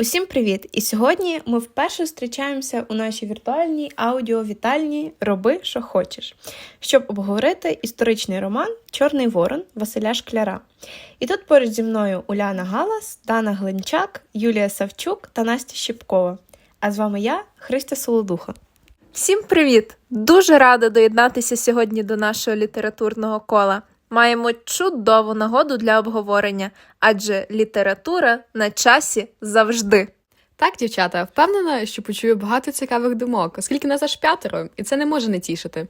Усім привіт! І сьогодні ми вперше зустрічаємося у нашій віртуальній аудіовітальні Роби, що хочеш, щоб обговорити історичний роман Чорний Ворон Василя Шкляра. І тут поруч зі мною Уляна Галас, Дана Глинчак, Юлія Савчук та Настя Щіпкова. А з вами я, Христя Солодуха. Всім привіт! Дуже рада доєднатися сьогодні до нашого літературного кола. Маємо чудову нагоду для обговорення, адже література на часі завжди. Так, дівчата, впевнена, що почую багато цікавих думок, оскільки нас аж п'ятеро, і це не може не тішити.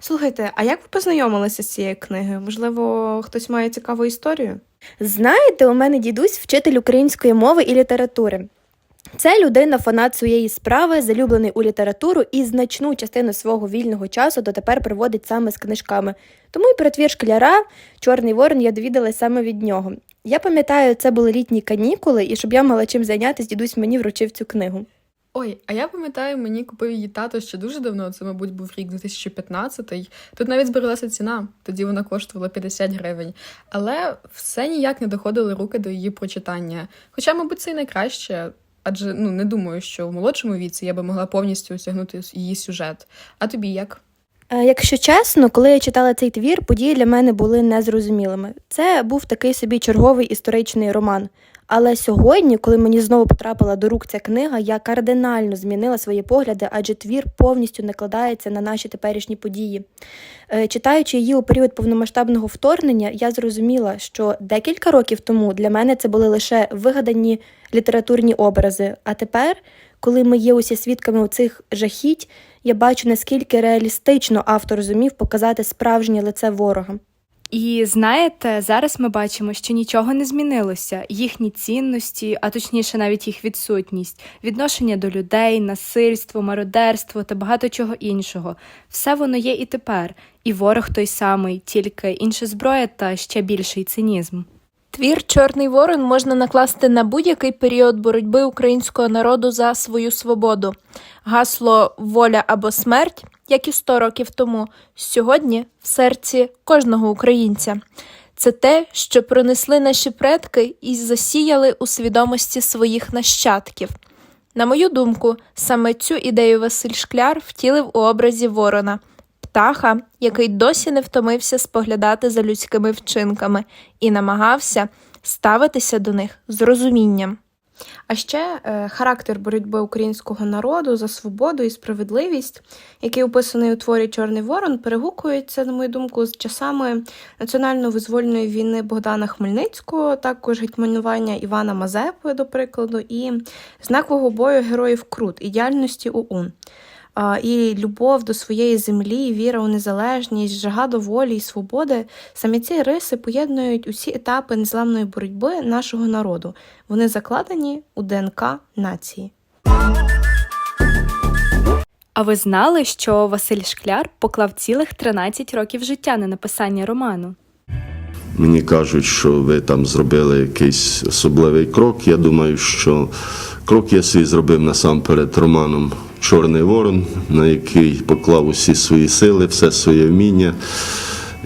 Слухайте, а як ви познайомилися з цією книгою? Можливо, хтось має цікаву історію? Знаєте, у мене дідусь вчитель української мови і літератури. Це людина, фанат своєї справи, залюблений у літературу і значну частину свого вільного часу дотепер проводить саме з книжками. Тому і про твір шкляра Чорний ворон я довідалась саме від нього. Я пам'ятаю, це були літні канікули, і щоб я мала чим зайнятися, дідусь мені вручив цю книгу. Ой, а я пам'ятаю, мені купив її тато ще дуже давно, це, мабуть, був рік 2015 Тут навіть збереглася ціна, тоді вона коштувала 50 гривень. Але все ніяк не доходили руки до її прочитання. Хоча, мабуть, це й найкраще, адже ну не думаю, що в молодшому віці я би могла повністю осягнути її сюжет. А тобі як? Е, Якщо чесно, коли я читала цей твір, події для мене були незрозумілими. Це був такий собі черговий історичний роман. Але сьогодні, коли мені знову потрапила до рук ця книга, я кардинально змінила свої погляди, адже твір повністю накладається на наші теперішні події. Е, Читаючи її у період повномасштабного вторгнення, я зрозуміла, що декілька років тому для мене це були лише вигадані літературні образи. А тепер, коли ми є усі свідками цих жахіть, я бачу, наскільки реалістично автор зумів показати справжнє лице ворога. І знаєте, зараз ми бачимо, що нічого не змінилося. Їхні цінності, а точніше, навіть їх відсутність, відношення до людей, насильство, мародерство та багато чого іншого. Все воно є і тепер, і ворог той самий, тільки інша зброя та ще більший цинізм. Твір Чорний Ворон можна накласти на будь-який період боротьби українського народу за свою свободу. Гасло воля або смерть, як і 100 років тому, сьогодні в серці кожного українця. Це те, що пронесли наші предки і засіяли у свідомості своїх нащадків. На мою думку, саме цю ідею Василь Шкляр втілив у образі ворона, птаха, який досі не втомився споглядати за людськими вчинками і намагався ставитися до них з розумінням. А ще е, характер боротьби українського народу за свободу і справедливість, який описаний у творі Чорний Ворон, перегукується, на мою думку, з часами національно-визвольної війни Богдана Хмельницького, також гетьманування Івана Мазепи, до прикладу, і знакового бою героїв Крут і діяльності ОУН. І любов до своєї землі, віра у незалежність, жага до волі і свободи саме ці риси поєднують усі етапи незламної боротьби нашого народу. Вони закладені у ДНК нації. А ви знали, що Василь Шкляр поклав цілих 13 років життя на написання роману? Мені кажуть, що ви там зробили якийсь особливий крок. Я думаю, що крок я свій зробив насамперед романом Чорний Ворон, на який поклав усі свої сили, все своє вміння.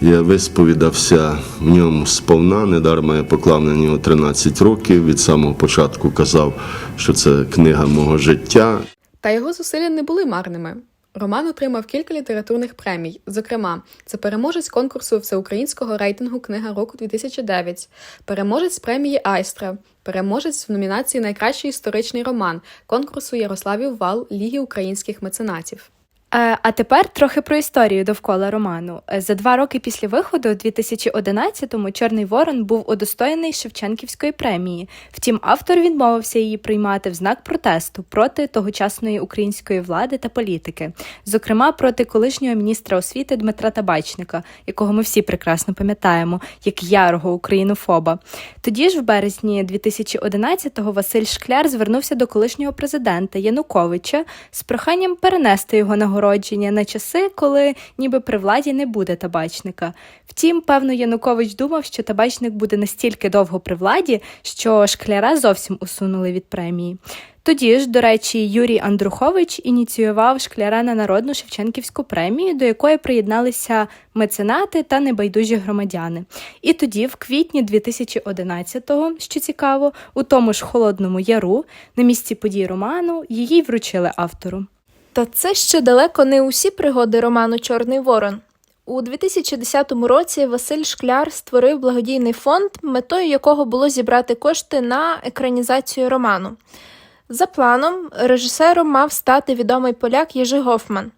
Я висповідався в ньому сповна, недарма я поклав на нього 13 років. Від самого початку казав, що це книга мого життя. Та його зусилля не були марними. Роман отримав кілька літературних премій. Зокрема, це переможець конкурсу всеукраїнського рейтингу Книга року 2009, переможець премії Айстра, переможець в номінації Найкращий історичний роман конкурсу Ярославів Вал Ліги українських меценатів. Е, А тепер трохи про історію довкола роману. Е, За два роки після виходу, у 2011-му, Чорний Ворон був удостоєний Шевченківської премії. Втім, автор відмовився її приймати в знак протесту проти тогочасної української влади та політики, зокрема проти колишнього міністра освіти Дмитра Табачника, якого ми всі прекрасно пам'ятаємо, як ярого українофоба. Тоді ж, в березні 2011-го, Василь Шкляр звернувся до колишнього президента Януковича з проханням перенести його нагородження на часи, коли ніби при владі не буде табачника. Втім, певно, Янукович думав, що табачник буде настільки довго при владі, що шкляра зовсім усунули від премії. Тоді ж, до речі, Юрій Андрухович ініціював шкляра на народну Шевченківську премію, до якої приєдналися меценати та небайдужі громадяни. І тоді, в квітні 2011-го, що цікаво, у тому ж Холодному Яру, на місці подій роману, її вручили автору. Та це ще далеко не усі пригоди роману Чорний Ворон. У 2010 році Василь Шкляр створив благодійний фонд, метою якого було зібрати кошти на екранізацію роману. За планом, режисером мав стати відомий поляк Єжи Гофман,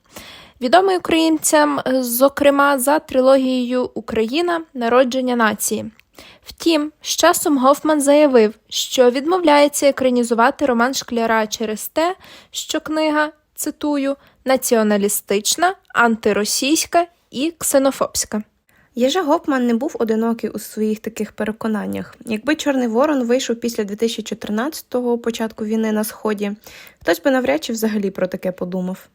відомий українцям, зокрема, за трилогією Україна Народження нації. Втім, з часом Гофман заявив, що відмовляється екранізувати роман Шкляра через те, що книга, цитую, націоналістична, антиросійська і ксенофобська. Єжа Гопман не був одинокий у своїх таких переконаннях. Якби Чорний Ворон вийшов після 2014-го початку війни на сході, хтось би навряд чи взагалі про таке подумав.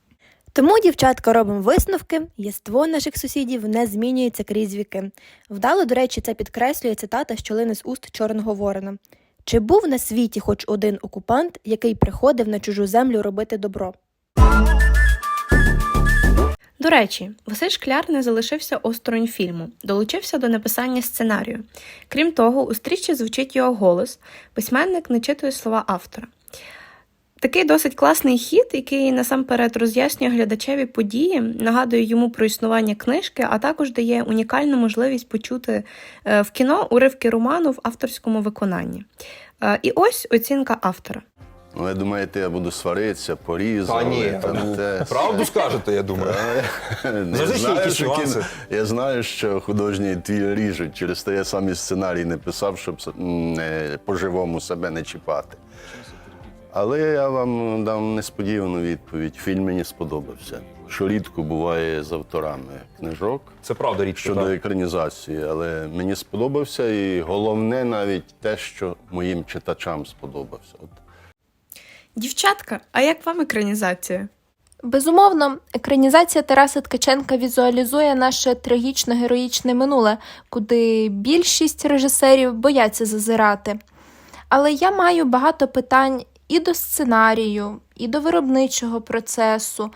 Тому, дівчатка, робимо висновки. Єство наших сусідів не змінюється крізь віки. Вдало, до речі, це підкреслює цитата, що лине з уст Чорного Ворона. Чи був на світі хоч один окупант, який приходив на чужу землю робити добро? До речі, Василь Шкляр не залишився осторонь фільму, долучився до написання сценарію. Крім того, у стрічці звучить його голос, письменник не читує слова автора. Такий досить класний хід, який насамперед роз'яснює глядачеві події, нагадує йому про існування книжки, а також дає унікальну можливість почути е, в кіно уривки роману в авторському виконанні. Е, І ось оцінка автора. Ну, ви думаєте, я буду сваритися, порізати. Та ні, там ну, те. правду скажете, я думаю. Я Завжди ще знаю, якісь що нюанси. кін- Я знаю, що художній твір ріжуть. Через те я сам і сценарій не писав, щоб с- м, не по-живому себе не чіпати. Але я вам дам несподівану відповідь. Фільм мені сподобався. Що рідко буває з авторами книжок Це правда річ. щодо екранізації, але мені сподобався, і головне навіть те, що моїм читачам сподобався. От Дівчатка, а як вам екранізація? Безумовно, екранізація Тараса Ткаченка візуалізує наше трагічно героїчне минуле, куди більшість режисерів бояться зазирати. Але я маю багато питань і до сценарію, і до виробничого процесу,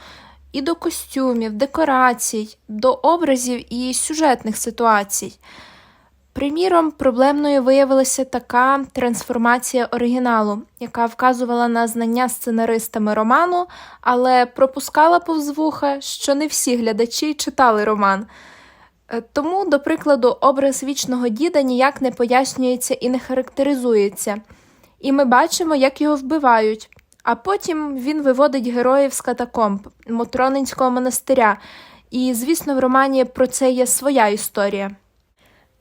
і до костюмів, декорацій, до образів і сюжетних ситуацій. Приміром, проблемною виявилася така трансформація оригіналу, яка вказувала на знання сценаристами роману, але пропускала повз вуха, що не всі глядачі читали роман. Е, Тому, до прикладу, образ вічного діда ніяк не пояснюється і не характеризується. І ми бачимо, як його вбивають. А потім він виводить героїв з катакомб Мотронинського монастиря. І, звісно, в романі про це є своя історія.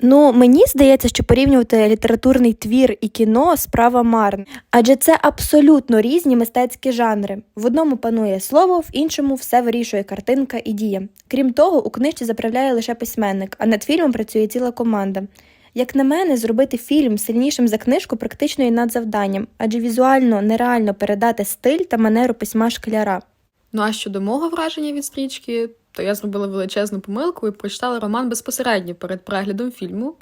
Ну, мені здається, що порівнювати літературний твір і кіно справа марна, адже це абсолютно різні мистецькі жанри. В одному панує слово, в іншому все вирішує картинка і дія. Крім того, у книжці заправляє лише письменник, а над фільмом працює ціла команда. Як на мене, зробити фільм сильнішим за книжку практично і надзавданням, адже візуально нереально передати стиль та манеру письма шкляра. Ну а щодо мого враження від стрічки, то я зробила величезну помилку і прочитала роман безпосередньо перед переглядом фільму.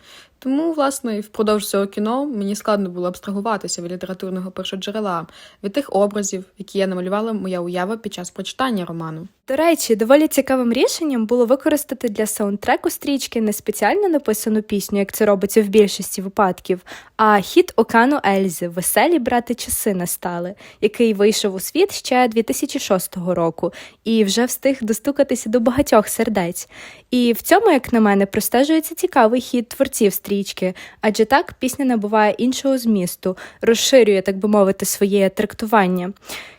Тому, власне, впродовж цього кіно мені складно було абстрагуватися від літературного першоджерела, від тих образів, які я намалювала моя уява під час прочитання роману. До речі, доволі цікавим рішенням було використати для саундтреку стрічки не спеціально написану пісню, як це робиться в більшості випадків, а хіт Окану Ельзи Веселі брати часи настали, який вийшов у світ ще 2006 року і вже встиг достукатися до багатьох сердець. І в цьому, як на мене, простежується цікавий хід творців стрічки, адже так пісня набуває іншого змісту, розширює, так би мовити, своє трактування.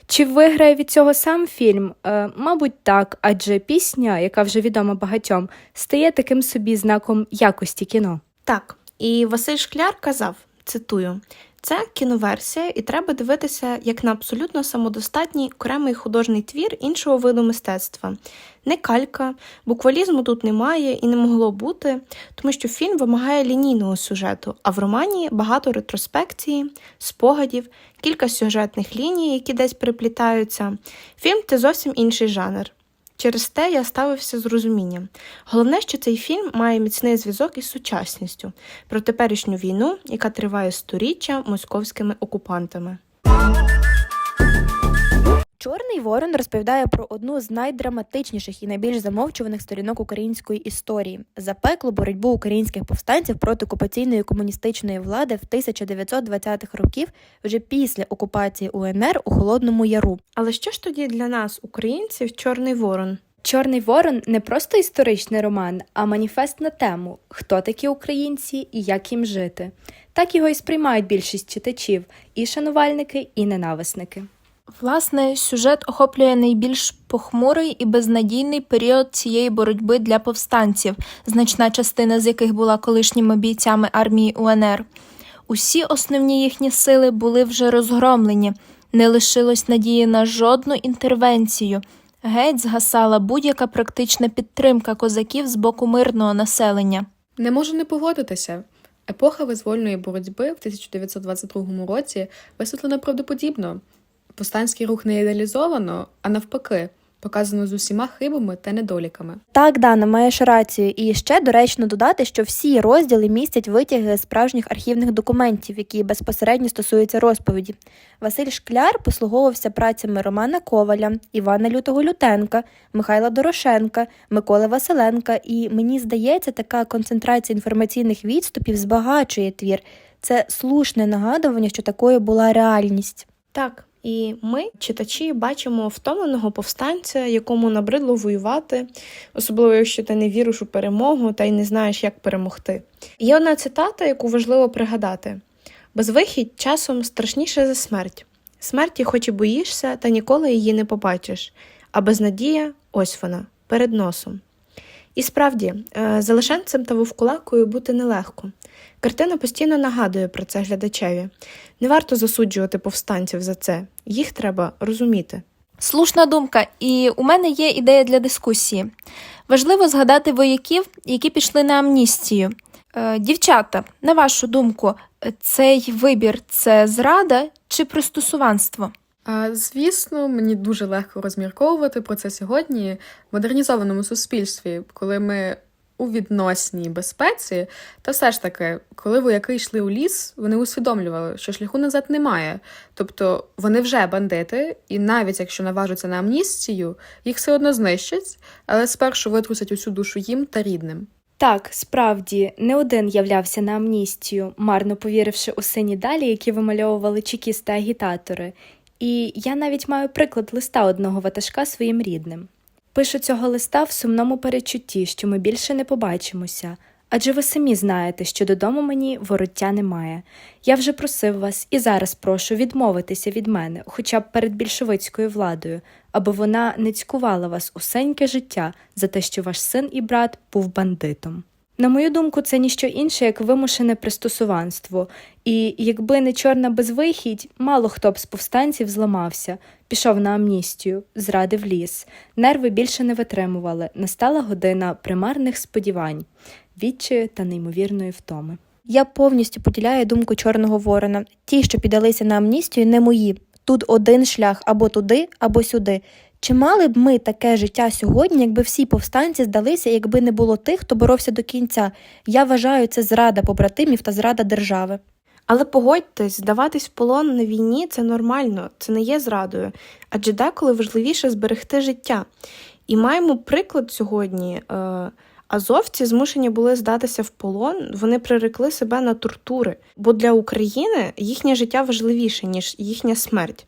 Чи виграє від цього сам фільм? Е, мабуть, так, адже пісня, яка вже відома багатьом, стає таким собі знаком якості кіно. Так, і Василь Шкляр казав, цитую: це кіноверсія, і треба дивитися як на абсолютно самодостатній окремий художній твір іншого виду мистецтва. Не калька, буквалізму тут немає і не могло бути, тому що фільм вимагає лінійного сюжету, а в романі багато ретроспекції, спогадів, кілька сюжетних ліній, які десь переплітаються. Фільм це зовсім інший жанр. Через те я ставився з розумінням. Головне, що цей фільм має міцний зв'язок із сучасністю про теперішню війну, яка триває сторіччя московськими окупантами. Чорний ворон розповідає про одну з найдраматичніших і найбільш замовчуваних сторінок української історії запеклу боротьбу українських повстанців проти окупаційної комуністичної влади в 1920-х років вже після окупації УНР у Холодному Яру. Але що ж тоді для нас, українців, Чорний Ворон? Чорний ворон не просто історичний роман, а маніфест на тему, хто такі українці і як їм жити. Так його і сприймають більшість читачів, і шанувальники, і ненависники. Власне, сюжет охоплює найбільш похмурий і безнадійний період цієї боротьби для повстанців, значна частина з яких була колишніми бійцями армії УНР. Усі основні їхні сили були вже розгромлені, не лишилось надії на жодну інтервенцію. Геть згасала будь-яка практична підтримка козаків з боку мирного населення. Не можу не погодитися. Епоха визвольної боротьби в 1922 році висвітлена правдоподібно. Повстанський рух не ідеалізовано, а навпаки, показано з усіма хибами та недоліками. Так, Дана, маєш рацію. І ще доречно додати, що всі розділи містять витяги з справжніх архівних документів, які безпосередньо стосуються розповіді. Василь Шкляр послуговувався працями Романа Коваля, Івана Лютого Лютенка, Михайла Дорошенка, Миколи Василенка. І мені здається, така концентрація інформаційних відступів збагачує твір. Це слушне нагадування, що такою була реальність. Так, і ми, читачі, бачимо втомленого повстанця, якому набридло воювати, особливо якщо ти не віриш у перемогу та й не знаєш, як перемогти. Є одна цитата, яку важливо пригадати: безвихідь часом страшніше за смерть. Смерті, хоч і боїшся, та ніколи її не побачиш. А безнадія ось вона перед носом. І справді, е, залишенцем та вовкулакою бути нелегко. Картина постійно нагадує про це глядачеві. Не варто засуджувати повстанців за це, їх треба розуміти. Слушна думка, і у мене є ідея для дискусії. Важливо згадати вояків, які пішли на амністію. Е, дівчата, на вашу думку, цей вибір це зрада чи пристосуванство? Звісно, мені дуже легко розмірковувати про це сьогодні в модернізованому суспільстві, коли ми у відносній безпеці, та все ж таки, коли вояки йшли у ліс, вони усвідомлювали, що шляху назад немає. Тобто вони вже бандити, і навіть якщо наважаться на амністію, їх все одно знищать, але спершу витрусять усю душу їм та рідним. Так, справді, не один являвся на амністію, марно повіривши у сині далі, які вимальовували чекісти агітатори. І я навіть маю приклад листа одного ватажка своїм рідним. Пишу цього листа в сумному перечутті, що ми більше не побачимося, адже ви самі знаєте, що додому мені вороття немає. Я вже просив вас і зараз прошу відмовитися від мене, хоча б перед більшовицькою владою, аби вона не цькувала вас усеньке життя за те, що ваш син і брат був бандитом. На мою думку, це ніщо інше, як вимушене пристосуванство, і якби не чорна безвихідь, мало хто б з повстанців зламався, пішов на амністію, зрадив ліс. Нерви більше не витримували. Настала година примарних сподівань, відчаю та неймовірної втоми. Я повністю поділяю думку Чорного Ворона. Ті, що піддалися на амністію, не мої. Тут один шлях або туди, або сюди. Чи мали б ми таке життя сьогодні, якби всі повстанці здалися, якби не було тих, хто боровся до кінця? Я вважаю, це зрада побратимів та зрада держави. Але погодьтесь, здаватись в полон на війні це нормально, це не є зрадою, адже деколи важливіше зберегти життя. І маємо приклад сьогодні. Е, Азовці змушені були здатися в полон, вони прирекли себе на тортури, бо для України їхнє життя важливіше, ніж їхня смерть.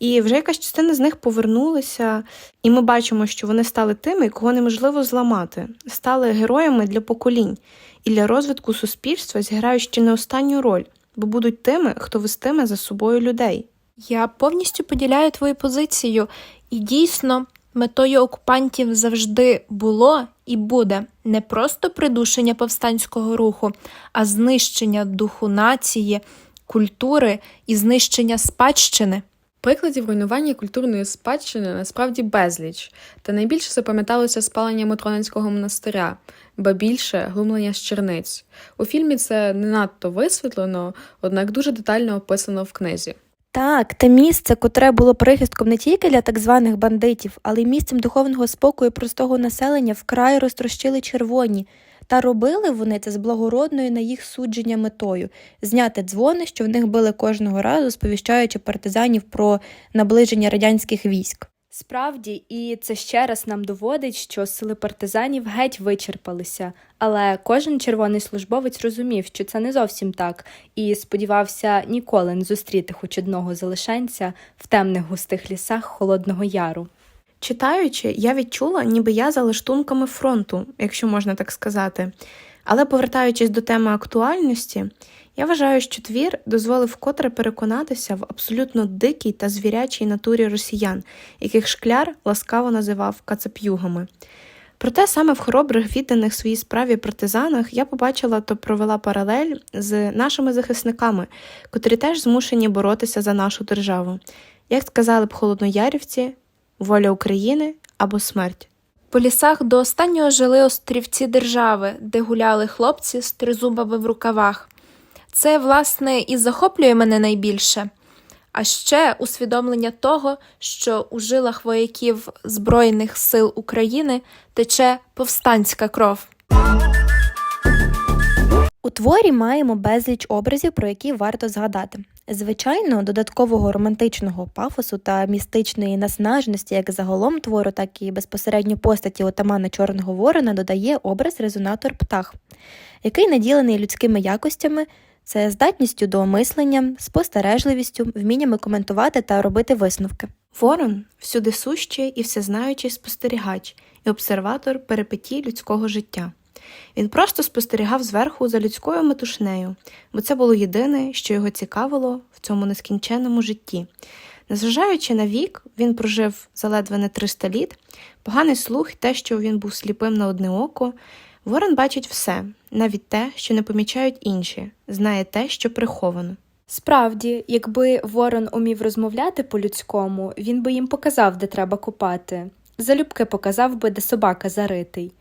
І вже якась частина з них повернулися, і ми бачимо, що вони стали тими, кого неможливо зламати, стали героями для поколінь і для розвитку суспільства зіграють ще не останню роль, бо будуть тими, хто вестиме за собою людей. Я повністю поділяю твою позицію, і дійсно метою окупантів завжди було і буде не просто придушення повстанського руху, а знищення духу нації, культури і знищення спадщини. Прикладів руйнування культурної спадщини насправді безліч, та найбільше запам'яталося спалення Матронинського монастиря, ба більше глумлення з черниць. У фільмі це не надто висвітлено, однак дуже детально описано в книзі. Так, те місце, котре було прихистком не тільки для так званих бандитів, але й місцем духовного спокою простого населення вкрай розтрощили червоні. Та робили вони це з благородною на їх судження метою зняти дзвони, що в них били кожного разу, сповіщаючи партизанів про наближення радянських військ. Справді, і це ще раз нам доводить, що сили партизанів геть вичерпалися, але кожен червоний службовець розумів, що це не зовсім так, і сподівався ніколи не зустріти хоч одного залишенця в темних густих лісах Холодного Яру. Читаючи, я відчула, ніби я за лаштунками фронту, якщо можна так сказати. Але повертаючись до теми актуальності, я вважаю, що твір дозволив вкотре переконатися в абсолютно дикій та звірячій натурі росіян, яких шкляр ласкаво називав кацап'югами. Проте саме в хоробрих відданих своїй справі партизанах я побачила та провела паралель з нашими захисниками, котрі теж змушені боротися за нашу державу. Як сказали б холодноярівці, воля України або смерть. По лісах до останнього жили острівці держави, де гуляли хлопці з тризубами в рукавах. Це, власне, і захоплює мене найбільше. А ще усвідомлення того, що у жилах вояків Збройних сил України тече повстанська кров. У творі маємо безліч образів, про які варто згадати. Звичайно, додаткового романтичного пафосу та містичної наснаженості як загалом твору, так і безпосередньо постаті отамана Чорного Ворона додає образ резонатор птах, який наділений людськими якостями, це здатністю до мислення, спостережливістю, вміннями коментувати та робити висновки. Ворон всюди сущий і всезнаючий спостерігач і обсерватор перипетій людського життя. Він просто спостерігав зверху за людською метушнею, бо це було єдине, що його цікавило в цьому нескінченному житті. Незважаючи на вік, він прожив заледве не 300 літ, поганий слух те, що він був сліпим на одне око. Ворон бачить все, навіть те, що не помічають інші, знає те, що приховано. Справді, якби Ворон умів розмовляти по-людському, він би їм показав, де треба копати. Залюбки показав би, де собака заритий.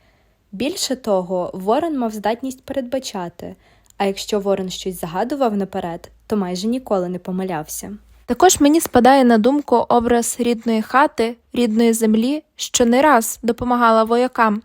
Більше того, Ворон мав здатність передбачати, а якщо Ворон щось загадував наперед, то майже ніколи не помилявся. Також мені спадає на думку образ рідної хати, рідної землі, що не раз допомагала воякам.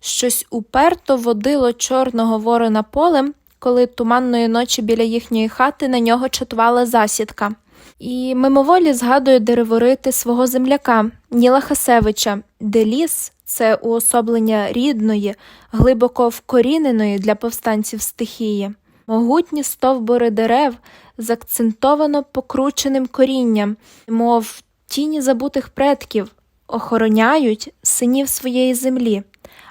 Щось уперто водило чорного ворона полем, коли туманної ночі біля їхньої хати на нього чатувала засідка. І мимоволі згадую дереворити свого земляка Ніла Хасевича, де ліс це уособлення рідної, глибоко вкоріненої для повстанців стихії, могутні стовбури дерев з акцентовано покрученим корінням, мов тіні забутих предків, охороняють синів своєї землі,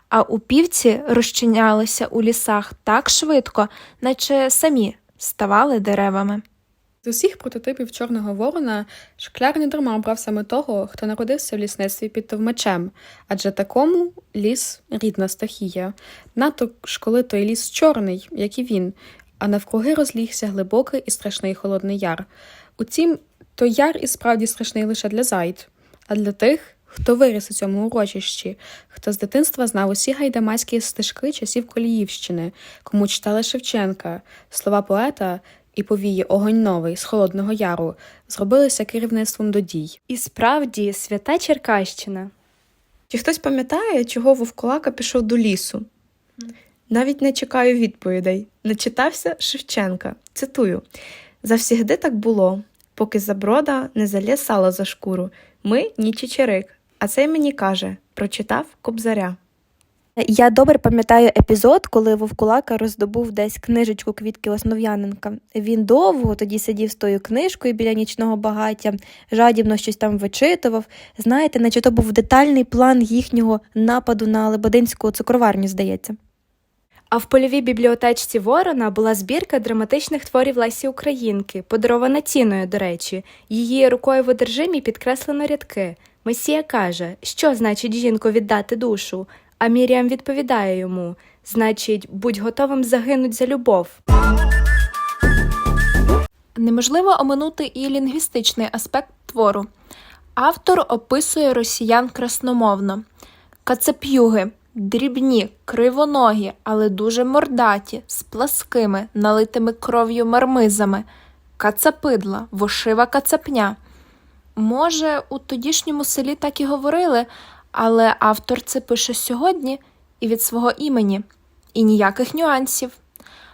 а упівці розчинялися у лісах так швидко, наче самі ставали деревами. З усіх прототипів Чорного Ворона шкляр не дарма обрав саме того, хто народився в лісництві під товмачем, адже такому ліс рідна стихія. Надто ж коли той ліс чорний, як і він, а навкруги розлігся глибокий і страшний холодний яр. Утім, той яр і справді страшний лише для зайд, а для тих, хто виріс у цьому урочищі, хто з дитинства знав усі гайдамацькі стежки часів Коліївщини, кому читали Шевченка, слова поета і повії огонь новий з Холодного Яру зробилися керівництвом до дій. І справді, свята Черкащина. Чи хтось пам'ятає, чого Вовкулака пішов до лісу? Навіть не чекаю відповідей. Начитався Шевченка. Цитую: Завсігди так було, поки заброда не залє сало за шкуру. Ми ні чичерик. А цей мені каже: прочитав кобзаря. Я добре пам'ятаю епізод, коли Вовкулака роздобув десь книжечку квітки Основ'яненка. Він довго тоді сидів з тою книжкою біля нічного багаття, жадібно щось там вичитував. Знаєте, наче то був детальний план їхнього нападу на Лебединську цукроварню, здається. А в польовій бібліотечці Ворона була збірка драматичних творів Лесі Українки, подарована ціною, до речі. Її рукою в одержимі підкреслено рядки. Месія каже, що значить жінку віддати душу, а Міріам відповідає йому значить, будь готовим загинуть за любов. Неможливо оминути і лінгвістичний аспект твору. Автор описує росіян красномовно. Кацап'юги дрібні, кривоногі, але дуже мордаті, з пласкими, налитими кров'ю мармизами, кацапидла, вошива кацапня. Може, у тодішньому селі так і говорили, але автор це пише сьогодні і від свого імені. і ніяких нюансів.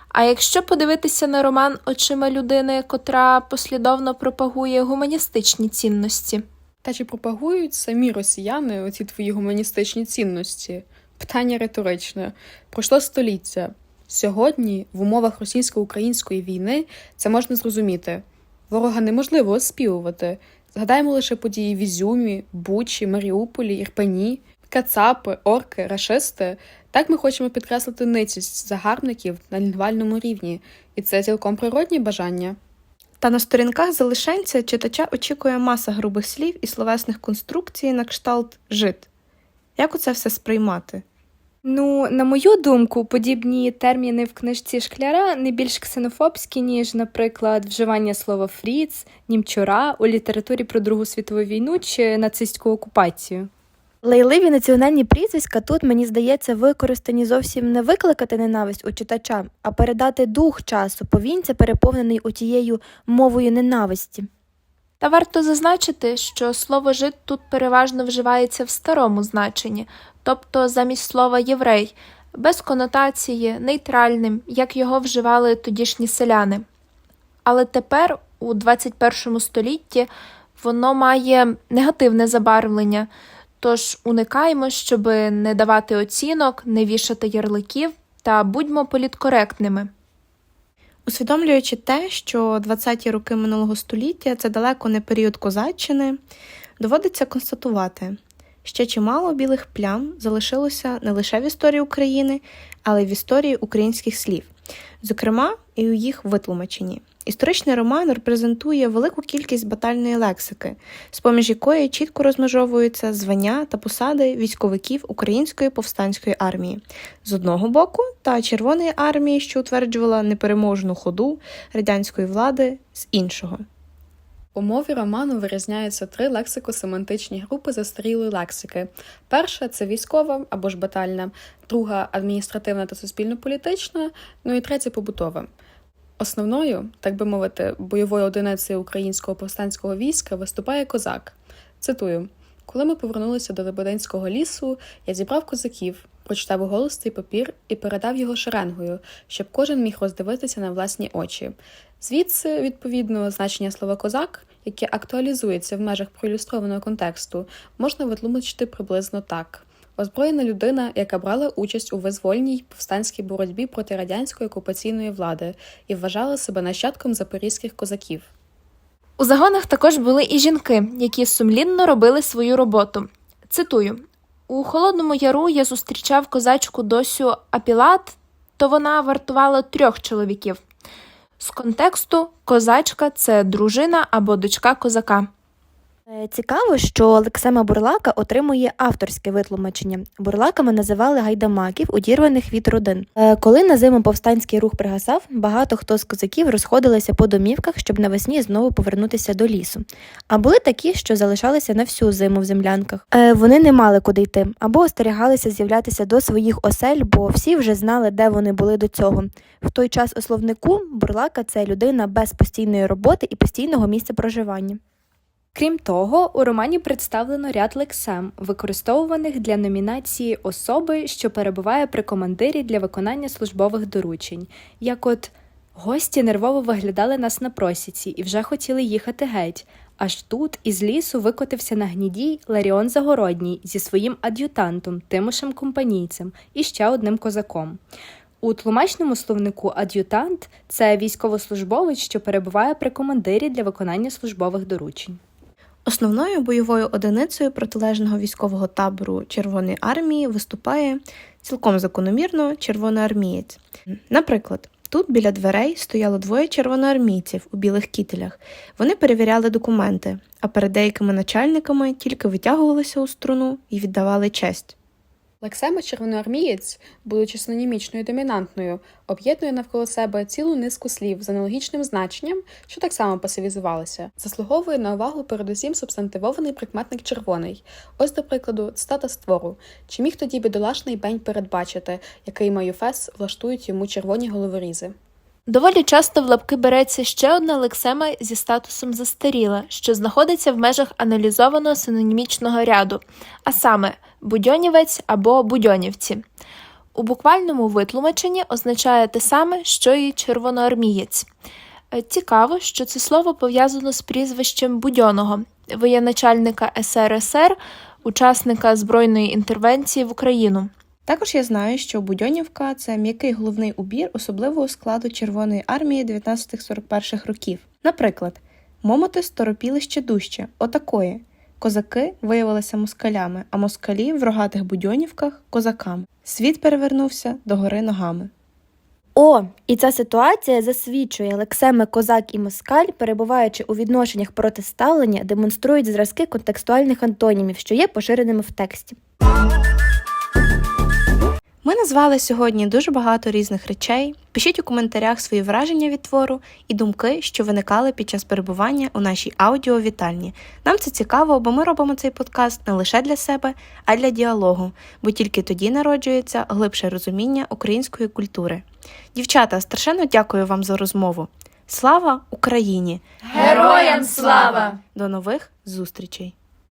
А якщо подивитися на роман очима людини, котра послідовно пропагує гуманістичні цінності. Та чи пропагують самі росіяни оці твої гуманістичні цінності? Питання риторичне. Пройшло століття. Сьогодні, в умовах російсько-української війни, це можна зрозуміти. Ворога неможливо оспівувати. Згадаємо лише події в Ізюмі, Бучі, Маріуполі, Ірпені, Кацапи, орки, рашисти. Так ми хочемо підкреслити ницість загарбників на лінгвальному рівні, і це цілком природні бажання. Та на сторінках залишенця читача очікує маса грубих слів і словесних конструкцій на кшталт жит. Як оце все сприймати? Ну, на мою думку, подібні терміни в книжці шкляра не більш ксенофобські, ніж, наприклад, вживання слова фріц, німчура у літературі про Другу світову війну чи нацистську окупацію. Лайливі національні прізвиська тут, мені здається, використані зовсім не викликати ненависть у читача, а передати дух часу, повінця переповнений у тією мовою ненависті. Та варто зазначити, що слово жид тут переважно вживається в старому значенні, тобто замість слова єврей, без конотації, нейтральним, як його вживали тодішні селяни. Але тепер, у 21 столітті, воно має негативне забарвлення, тож уникаємо, щоб не давати оцінок, не вішати ярликів та будьмо політкоректними. Усвідомлюючи те, що 20-ті роки минулого століття це далеко не період козаччини, доводиться констатувати, ще чимало білих плям залишилося не лише в історії України, але й в історії українських слів, зокрема і у їх витлумаченні. Історичний роман репрезентує велику кількість батальної лексики, з поміж якої чітко розмежовуються звання та посади військовиків Української повстанської армії з одного боку та Червоної армії, що утверджувала непереможну ходу радянської влади з іншого. У мові роману вирізняються три лексико-семантичні групи застарілої лексики. Перша це військова або ж батальна, друга адміністративна та суспільно-політична, ну і третя побутова. Основною, так би мовити, бойовою одиницею українського повстанського війська виступає козак. Цитую: коли ми повернулися до Лебединського лісу, я зібрав козаків, прочитав голосний папір і передав його шеренгою, щоб кожен міг роздивитися на власні очі. Звідси, відповідно, значення слова козак, яке актуалізується в межах проілюстрованого контексту, можна витлумачити приблизно так. Озброєна людина, яка брала участь у визвольній повстанській боротьбі проти радянської окупаційної влади і вважала себе нащадком запорізьких козаків. У загонах також були і жінки, які сумлінно робили свою роботу. Цитую: у Холодному Яру я зустрічав козачку Досю Апілат, то вона вартувала трьох чоловіків. З контексту козачка це дружина або дочка козака. Е, Цікаво, що Олексема Бурлака отримує авторське витлумачення. Бурлаками називали гайдамаків, одірваних від родин. Е, Коли на зиму повстанський рух пригасав, багато хто з козаків розходилися по домівках, щоб навесні знову повернутися до лісу. А були такі, що залишалися на всю зиму в землянках. Е, Вони не мали куди йти або остерігалися з'являтися до своїх осель, бо всі вже знали, де вони були до цього. В той час у словнику бурлака це людина без постійної роботи і постійного місця проживання. Крім того, у романі представлено ряд лексем, використовуваних для номінації особи, що перебуває при командирі для виконання службових доручень, як от гості нервово виглядали нас на просіці і вже хотіли їхати геть. Аж тут із лісу викотився на гнідій Ларіон Загородній зі своїм ад'ютантом Тимошем Компанійцем і ще одним козаком. У тлумачному словнику ад'ютант це військовослужбовець, що перебуває при командирі для виконання службових доручень. Основною бойовою одиницею протилежного військового табору Червоної армії виступає цілком закономірно червоноармієць. Наприклад, тут біля дверей стояло двоє червоноармійців у білих кітелях. Вони перевіряли документи, а перед деякими начальниками тільки витягувалися у струну і віддавали честь. Лексема червоноармієць, будучи синонімічною домінантною, об'єднує навколо себе цілу низку слів з аналогічним значенням, що так само пасивізувалися. Заслуговує на увагу передусім субстантивований прикметник червоний. Ось, до прикладу, цитата з твору. Чи міг тоді бідолашний бень передбачити, який маюфес влаштують йому червоні головорізи? Доволі часто в лапки береться ще одна лексема зі статусом застаріла, що знаходиться в межах аналізованого синонімічного ряду, а саме будьонівець або будьонівці. у буквальному витлумаченні означає те саме, що і червоноармієць. Е, Цікаво, що це слово пов'язано з прізвищем Будьоного, воєначальника СРСР, учасника збройної інтервенції в Україну. Також я знаю, що Будьонівка це м'який головний убір особливого складу Червоної армії 1941 років. Наприклад, момоти сторопіли ще дужче, отакої. Козаки виявилися москалями, а москалі в рогатих будьонівках козаками. Світ перевернувся догори ногами. О, і ця ситуація засвідчує, лексеми козак і москаль, перебуваючи у відношеннях протиставлення, демонструють зразки контекстуальних антонімів, що є поширеними в тексті. Ми назвали сьогодні дуже багато різних речей. Пишіть у коментарях свої враження від твору і думки, що виникали під час перебування у нашій аудіовітальні. Нам це цікаво, бо ми робимо цей подкаст не лише для себе, а й для діалогу, бо тільки тоді народжується глибше розуміння української культури. Дівчата, страшенно дякую вам за розмову. Слава Україні! Героям слава! До нових зустрічей!